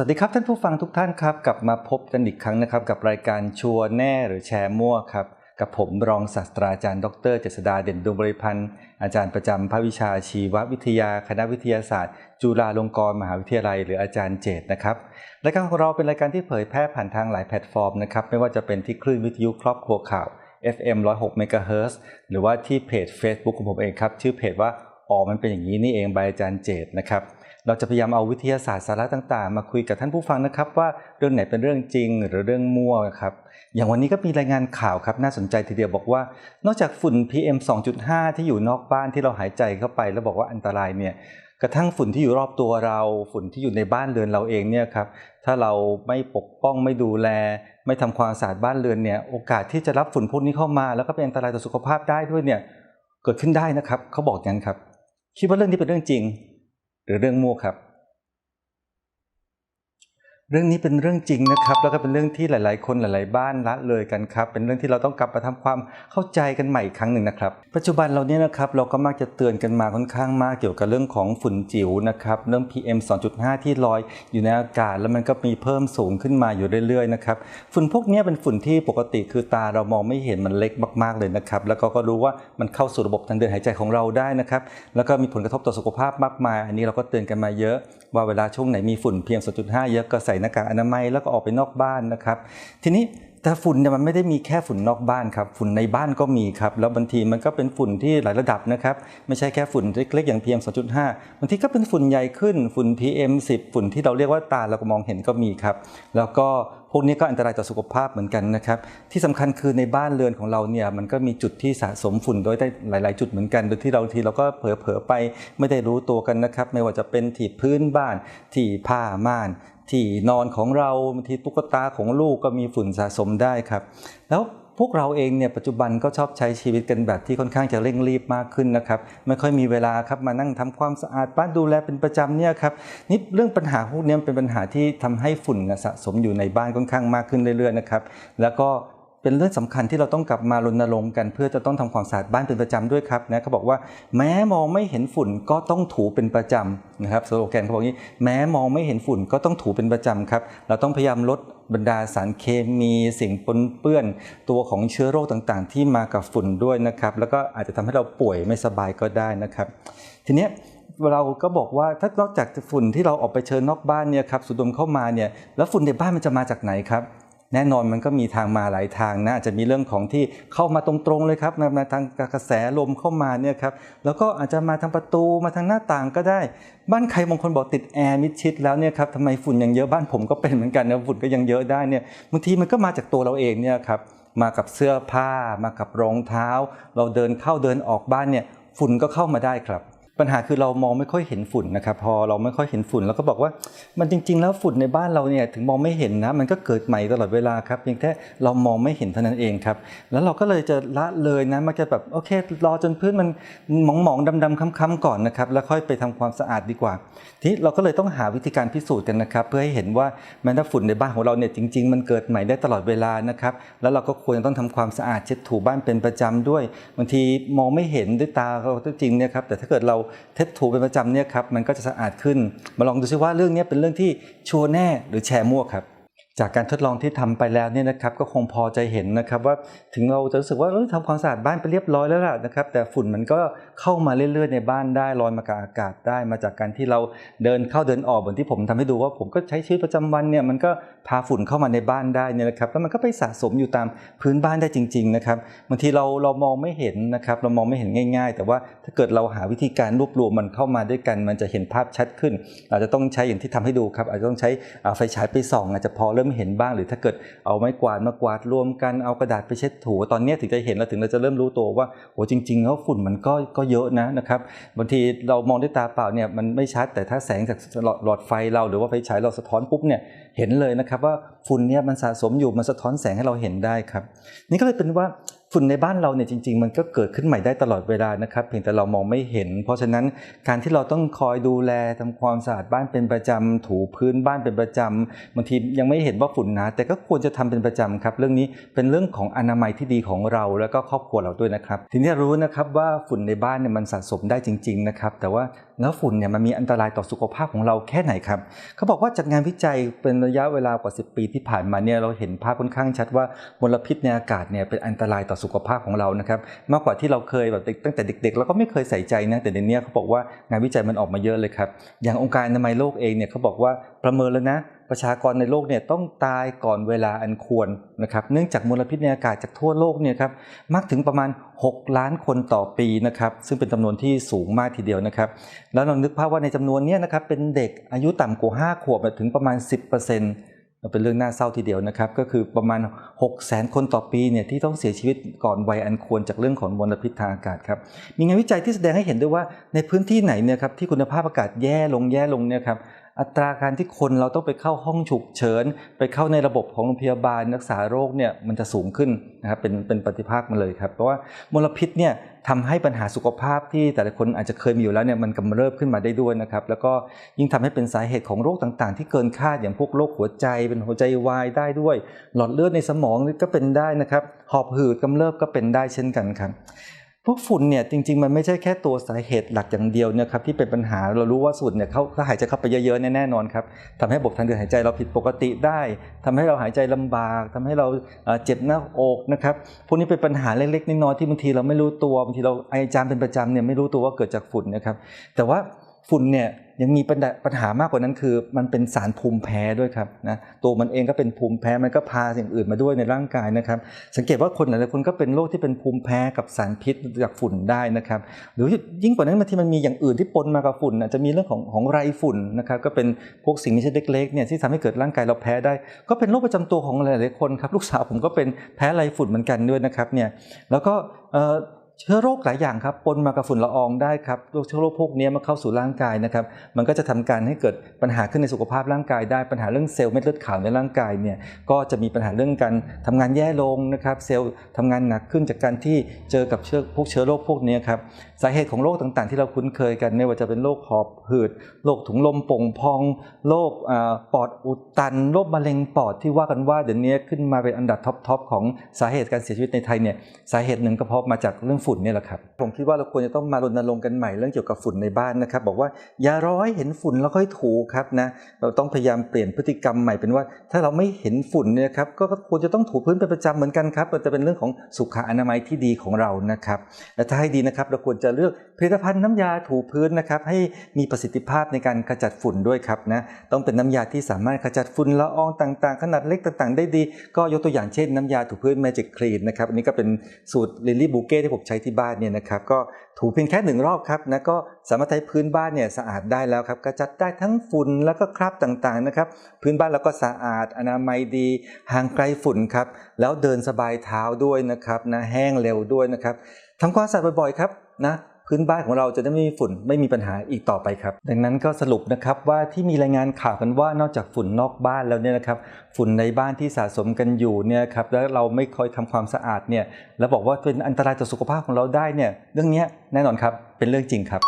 สวัสดีครับท่านผู้ฟังทุกท่านครับ กลับมาพบกันอีกครั้งนะครับ กับรายการชัวร์แน่หรือแชร์มั่วครับ กับผมรองศาสตราจารย์ ดรเจษดาเด่นดวงบริพันธ์อาจารย์ประจำภาควิชาชีววิทยา คณะวิทยาศาสตร์ จุฬาลงกรณ์มหาวิทยาลัย หรืออาจารย์เจตนะครับรายการของเราเป็นรายการที่เผยแพร่ผ่านทางหลายแพลตฟอร์มนะครับไม่ว่าจะเป็นที่คลื่นวิทยุครอบครัวข่าว FM 106 MHz หรือว่าที่เพจ Facebook ของผมเองครับชื่อเพจว่าอ๋อมันเป็นอย่างนี้นี่เองบายอาจารย์เจตนะครับ เราจะพยายามเอาวิทยาศาสตร์สาระต่างๆ มาคุยกับท่านผู้ฟังนะครับว่าเรื่องไหนเป็นเรื่องจริงหรือเรื่องมั่วครับอย่างวันนี้ก็มีรายงานข่าวครับน่าสนใจทีเดียวบอกว่า นอกจากฝุ่น PM 2.5 ที่อยู่นอกบ้านที่เราหายใจเข้าไป แล้วบอกว่าอันตรายเนี่ยกระทั่งฝุ่นที่อยู่รอบตัวเรา ฝุ่นที่อยู่ในบ้านเรือนเราเองเนี่ยครับถ้าเราไม่ปกป้องไม่ดูแล ไม่ทำความสะอาดบ้านเรือนเนี่ยโอกาสที่จะรับฝุ่นพวกนี้เข้ามา แล้วก็เป็นอันตรายต่อสุขภาพได้ด้วยเนี่ยเกิดขึ้นได้นะครับเขาบอกอย่างนั้นครับคิดว่าเรื่องนี้เป็นเรื่องจริง หรือเรื่องมั่วครับ เรื่องนี้เป็นเรื่องจริงนะครับ แล้วก็เป็นเรื่องที่หลาย ๆ คนหลาย ๆ บ้านละเลยกันครับ เป็นเรื่องที่เราต้องกลับมาทำความเข้าใจกันใหม่อีกครั้งหนึ่งนะครับ ปัจจุบันเราเนี่ยนะครับเราก็มักจะเตือนกันมาค่อนข้างมากเกี่ยวกับเรื่องของฝุ่นจิ๋วนะครับเรื่อง PM 2.5 ที่ลอยอยู่ในอากาศ แล้วมันก็มีเพิ่มสูงขึ้นมาอยู่เรื่อย ๆ นะครับฝุ่นพวกนี้เป็นฝุ่นที่ปกติคือตาเรามองไม่เห็นมันเล็กมาก ๆ เลยนะครับแล้วก็ก็รู้ว่ามันเข้าสู่ระบบทางเดินหายใจของเราได้นะครับแล้วก็มีผลกระทบต่อสุขภาพมากมาย อันนี้เราก็เตือนกันมาเยอะ ว่าเวลาช่วงไหนมีฝุ่น PM 2.5 เยอะก็ใส่หน้ากากอนามัยแล้วก็ออกไปนอกบ้านนะครับ ทีนี้แต่ฝุ่นเนี่ยมันไม่ได้มีแค่ฝุ่นนอกบ้านครับฝุ่นในบ้านก็มีครับแล้วบางทีมันก็เป็นฝุ่นที่หลายระดับนะครับไม่ใช่แค่ฝุ่นเล็กๆอย่าง PM 2.5บางทีก็เป็นฝุ่นใหญ่ขึ้นฝุ่น PM 10 ฝุ่นที่เราเรียกว่าตาเราก็มองเห็นก็มีครับ แล้วก็พวกนี้ก็อันตรายต่อสุขภาพเหมือนกันนะครับที่สำคัญคือในบ้านเรือนของเราเนี่ยมันก็มีจุดที่สะสมฝุ่นโดยได้หลาย ๆ จุดเหมือนกันโดยที่เราทีเราก็เผลอๆไปไม่ได้รู้ตัวกันนะครับไม่ว่าจะเป็นที่พื้นบ้านที่ผ้าม่าน ที่นอนของเราบางทีตุ๊กตาของลูกก็มีฝุ่นสะสมได้ครับ แล้วพวกเราเองเนี่ยปัจจุบันก็ชอบใช้ชีวิตกันแบบที่ค่อนข้างจะเร่งรีบมากขึ้นนะครับไม่ค่อยมีเวลาครับมานั่งทำความสะอาดบ้านดูแลเป็นประจำเนี่ยครับนี่เรื่องปัญหาพวกนี้เป็นปัญหาที่ทำให้ฝุ่นสะสมอยู่ในบ้านค่อนข้างมากขึ้นเรื่อยๆนะครับแล้วก็ เป็นเรื่องสำคัญที่เราต้องกลับมารณรงค์กัน เพื่อจะต้องทำความสะอาดบ้านเป็นประจำด้วยครับนะเขาบอกว่าแม้มองไม่เห็นฝุ่นก็ต้องถูเป็นประจำนะครับสโลแกนเขาบอกงี้แม้มองไม่เห็นฝุ่นก็ต้องถูเป็นประจำครับเราต้องพยายามลดบรรดาสารเคมีสิ่งปนเปื้อน ตัวของเชื้อโรคต่างๆ ที่มากับฝุ่นด้วยนะครับ แล้วก็อาจจะทำให้เราป่วยไม่สบายก็ได้นะครับ ทีเนี้ยเราก็บอกว่าถ้านอกจากฝุ่นที่เราออกไปเชิญนอกบ้านเนี่ยครับสูดดมเข้ามาเนี่ยแล้วฝุ่นในบ้านมันจะมาจากไหนครับ แน่นอนมันก็มีทางมาหลายทางนะอาจจะมีเรื่องของที่เข้ามาตรงๆเลยครับมามาทางกระแสลมเข้ามาเนี่ยครับแล้วก็อาจจะมาทางประตูมาทางหน้าต่างก็ได้ บ้านใครบางคนบอกติดแอร์มิดชิดแล้วเนี่ยครับทำไมฝุ่นยังเยอะบ้านผมก็เป็นเหมือนกันนะฝุ่นก็ยังเยอะได้เนี่ยบางทีมันก็มาจากตัวเราเองเนี่ยครับมากับเสื้อผ้า มากับรองเท้า เราเดินเข้าเดินออกบ้านเนี่ยฝุ่นก็เข้ามาได้ครับ ปัญหาคือเรามองไม่ค่อยเห็นฝุ่นนะครับพอเราไม่ค่อยเห็นฝุ่นเราก็บอกว่ามันจริง ๆ แล้วฝุ่นในบ้านเราเนี่ยถึงมองไม่เห็นนะมันก็เกิดใหม่ตลอดเวลาครับเพียงแค่เรามองไม่เห็นเท่านั้นเองครับแล้วเราก็เลยจะละเลยนะมักจะแบบโอเครอจนพื้นมันหมองๆดำๆค้ำๆก่อนนะครับแล้วค่อยไปทำความสะอาดดีกว่า ทีเราก็เลยต้องหาวิธีการพิสูจน์กันนะครับ เพื่อให้เห็นว่าแม้ถ้าฝุ่นในบ้านของเราเนี่ยจริง ๆ มันเกิดใหม่ได้ตลอดเวลานะครับแล้วเราก็ควรจะต้องทำความสะอาดเช็ดถูบ้านเป็นประจำด้วยบางทีมองไม่เห็นด้วยตาเราจริงเนี่ยครับแต่ถ้าเกิดเราเท็ดถูเป็นประจำเนี่ยครับมันก็จะสะอาดขึ้น มาลองดูซิว่าเรื่องนี้เป็นเรื่องที่ชัวร์แน่หรือแชร์มั่วครับ จากการทดลองที่ทำไปแล้วเนี่ยนะครับก็คงพอใจเห็นนะครับว่าถึงเราจะรู้สึกว่าเออทำความสะอาดบ้านไปเรียบร้อยแล้วล่ะนะครับแต่ฝุ่นมันก็เข้ามาเรื่อยๆ ในบ้านได้ลอยมากับอากาศได้ มาจากการที่เราเดินเข้าเดินออกเหมือนที่ผมทำให้ดูว่าผมก็ใช้ชีวิตประจำวันเนี่ยมันก็พาฝุ่นเข้ามาในบ้านได้เนี่ยนะครับแล้วมันก็ไปสะสมอยู่ตามพื้นบ้านได้จริงๆนะครับบางทีเราเรามองไม่เห็นนะครับเรามองไม่เห็นง่าย ๆ แต่ว่าถ้าเกิดเราหาวิธีการรวบรวมมันเข้ามาด้วยกัน มันจะเห็นภาพชัดขึ้น อาจจะต้องใช้อย่างที่ทำให้ดูครับอาจจะต้องใช้ไฟฉายไปส่องอาจจะพอเริ่มมเห็นบ้าง หรือถ้าเกิดเอาไม้กวาดมากวาดรวมกันเอากระดาษไปเช็ดถูตอนนี้ถึงจะเห็นแล้วถึงเราจะเริ่มรู้ตัวว่าโอ้จริง ๆ แล้วฝุ่นมันก็ก็เยอะนะนะครับบางทีเรามองด้วยตาเปล่าเนี่ยมันไม่ชัดแต่ถ้าแสงจากหลอดไฟเราหรือว่าไฟฉายเราสะท้อนปุ๊บเนี่ยเห็นเลยนะครับว่าฝุ่นเนี่ยมันสะสมอยู่มันสะท้อนแสงให้เราเห็นได้ครับนี่ก็เลยเป็นว่า ฝุ่นในบ้านเราเนี่ยจริง ๆ มันก็เกิดขึ้นใหม่ได้ตลอดเวลานะครับ เพียงแต่เรามองไม่เห็น เพราะฉะนั้นการที่เราต้องคอยดูแลทำความสะอาดบ้านเป็นประจำถูพื้นบ้านเป็นประจำบางทียังไม่เห็นว่าฝุ่นนาแต่ก็ควรจะทำเป็นประจำครับ เรื่องนี้เป็นเรื่องของอนามัยที่ดีของเรา แล้วก็ครอบครัวเราด้วยนะครับ ทีนี้รู้นะครับว่าฝุ่นในบ้านเนี่ยมันสะสมได้จริง ๆ นะครับ แต่ว่าแล้วฝุ่นเนี่ยมันมีอันตรายต่อสุขภาพของเราแค่ไหนครับเขาบอกว่าจากงานวิจัยเป็นระยะเวลากว่า 10 ปีที่ผ่านมาเนี่ยเราเห็นภาพค่อนข้างชัดว่ามลพิษในอากาศเนี่ยเป็นอันตรายต่อสุขภาพของเรานะครับมากกว่าที่เราเคยแบบตั้งแต่เด็กๆเราก็ไม่เคยใส่ใจนะแต่เดี๋ยวนี้เขาบอกว่างานวิจัยมันออกมาเยอะเลยครับอย่างองค์การอนามัยโลกเองเนี่ยเขาบอกว่าประเมินแล้วนะประชากรในโลกเนี่ยต้องตายก่อนเวลาอันควรนะครับเนื่องจากมลพิษในอากาศจากทั่วโลกเนี่ยครับมากถึงประมาณ 6 ล้านคนต่อปีนะครับซึ่งเป็นจำนวนที่สูงมากทีเดียวนะครับแล้วลองนึกภาพว่าในจำนวนเนี้นะครับเป็นเด็กอายุต่ำกว่า 5 ขวบถึงประมาณ 10%เเป็นเรื่องน่าเศร้าทีเดียวนะครับ ก็คือประมาณ 6 0แสนคนต่อปีเนี่ยที่ต้องเสียชีวิตก่อนวัยอันควรจากเรื่องของมลพิษทางอากาศครับมีงานวิจัยที่แสดงให้เห็นด้วยว่าในพื้นที่ไหนเนี่ยครับที่คุณภาพอากาศแย่ลงแย่ลงเนี่ยครับ อัตราการที่คนเราต้องไปเข้าห้องฉุกเฉิน ไปเข้าในระบบของโรงพยาบาลรักษาโรคเนี่ยมันจะสูงขึ้นนะครับเป็นเป็นปฏิภาคมาเลยครับเพราะว่ามลพิษเนี่ยทำให้ปัญหาสุขภาพที่แต่ละคนอาจจะเคยมีอยู่แล้วเนี่ยมันกำเริบขึ้นมาได้ด้วยนะครับแล้วก็ยิ่งทำให้เป็นสาเหตุของโรคต่างๆ ที่เกินคาดอย่างพวกโรคหัวใจเป็นหัวใจวายได้ด้วย หลอดเลือดในสมองก็เป็นได้นะครับหอบหืดกำเริบก็เป็นได้เช่นกันครับ พวกฝุ่นเนี่ยจริง ๆ มันไม่ใช่แค่ตัวสาเหตุหลักอย่างเดียวนะครับที่เป็นปัญหาเรารู้ว่าฝุ่นเนี่ยเขาถ้าหายใจเข้าไปเยอะๆแน่นอนครับทำให้ระบบทางเดินหายใจเราผิดปกติได้ทำให้เราหายใจลำบากทำให้เราเอ่อเจ็บหน้าอกนะครับพวกนี้เป็นปัญหาเล็กๆน้อยๆที่บางทีเราไม่รู้ตัวบางทีเราไอจามเป็นประจำเนี่ยไม่รู้ตัวว่าเกิดจากฝุ่นนะครับแต่ว่า ฝุ่นเนี่ยยังมีปัญหามากกว่านั้นคือ มันเป็นสารภูมิแพ้ด้วยครับนะตัวมันเองก็เป็นภูมิแพ้มันก็พาสิ่งอื่นมาด้วยในร่างกายนะครับ สังเกตว่าคนหลายๆคนก็เป็นโรคที่เป็นภูมิแพ้กับสารพิษจากฝุ่นได้นะครับ หรือยิ่งกว่านั้นบางทีมันมีอย่างอื่นที่ปนมากับฝุ่นอาจจะมีเรื่องของของไรฝุ่นนะครับก็เป็นพวกสิ่งมีชีวิตเล็กๆเนี่ยที่ทำให้เกิดร่างกายเราแพ้ได้ ก็เป็นโรคประจำตัวของหลายๆคนครับลูกสาวผมก็เป็นแพ้ไรฝุ่นเหมือนกันด้วยนะครับเนี่ยแล้วก็ เชื้อโรคหลายอย่างครับปนมากับฝุ่นละอองได้ครับโรคเชื้อโรคพวกนี้มาเข้าสู่ร่างกายนะครับ มันก็จะทำการให้เกิดปัญหาขึ้นในสุขภาพร่างกายได้ปัญหาเรื่องเซลล์เม็ดเลือดขาวในร่างกายเนี่ยก็จะมีปัญหาเรื่องการทำงานแย่ลงนะครับ เซลล์ทำงานหนักขึ้นจากการที่เจอกับเชื้อพวกเชื้อโรคพวกนี้ครับสาเหตุของโรคต่างๆ ที่เราคุ้นเคยกันไม่ว่าจะเป็นโรคหอบหืดโรคถุงลมโป่งพองโรคปอดอุดตันโรคมะเร็งปอดที่ว่ากันว่าเดี๋ยวนี้ขึ้นมาเป็นอันดับท็อปๆของสาเหตุการเสียชีวิตในไทยเนี่ยสาเหตุหนึ่งก็เพราะมาจากเรื่องฝุ่นเนี่ยแหละครับผมคิดว่าเราควรจะต้องมารณรงค์กันใหม่เรื่องเกี่ยวกับฝุ่นในบ้านนะครับ บอกว่าอย่าร้อให้เห็นฝุ่นแล้วค่อยถูครับนะเราต้องพยายามเปลี่ยนพฤติกรรมใหม่เป็นว่า ถ้าเราไม่เห็นฝุ่นเนี่ยครับก็ควรจะต้องถูพื้นเป็นประจำเหมือนกันครับมันจะเป็นเรื่องของสุขอนามัยที่ดีของเรานะครับและถ้าให้ดีนะครับเราควรจะเลือกผลิตภัณฑ์น้ำยาถูพื้นนะครับให้มีประสิทธิภาพในการขจัดฝุ่นด้วยครับนะต้องเป็นน้ำยาที่สามารถขจัดฝุ่นละอองต่างๆ ขนาดเล็กต่างๆ ได้ดี ก็ยกตัวอย่างเช่นน้ำยาถูพื้น Magic Clean นะครับอันนี้ก็เป็นสูตร Lily Bouquet ที่ผมใช้ที่บ้านเนี่ยนะครับก็ถูเพียงแค่หนึ่งรอบครับนะก็สามารถใช้พื้นบ้านเนี่ยสะอาดได้แล้วครับกระจัดได้ทั้งฝุ่นแล้วก็คราบต่างๆนะครับพื้นบ้านเราก็สะอาดอนามัยดีห่างไกลฝุ่นครับแล้วเดินสบายเท้าด้วยนะครับนะแห้งเร็วด้วยนะครับทำความสะอาดบ่อยๆครับนะ พื้นบ้านของเราจะได้ไม่มีฝุ่นไม่มีปัญหาอีกต่อไปครับ ดังนั้นก็สรุปนะครับว่าที่มีรายงานข่าวกันว่านอกจากฝุ่นนอกบ้านแล้วเนี่ยนะครับฝุ่นในบ้านที่สะสมกันอยู่เนี่ยครับแล้วเราไม่คอยทำความสะอาดเนี่ยแล้วบอกว่าเป็นอันตรายต่อสุขภาพของเราได้เนี่ยเรื่องนี้แน่นอนครับเป็นเรื่องจริงครับ